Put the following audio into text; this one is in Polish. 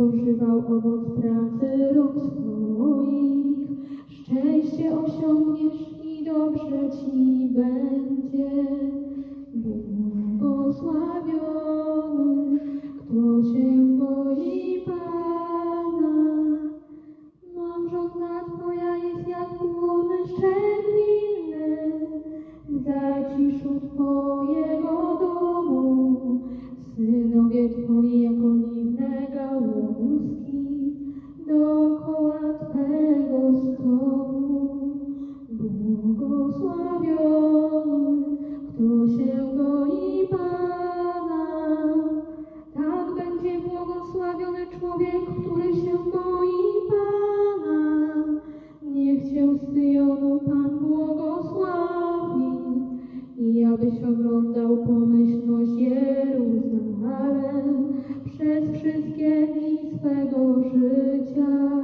spożywał owoc pracy rąk swoich. Szczęście osiągniesz i dobrze ci będzie. Błogosławiony, kto się boi Pana. Małżonka Twoja jest jak płomy szczelinny, w zaciszu Twojego abyś oglądał pomyślność Jeruzalem przez wszystkie dni swego życia.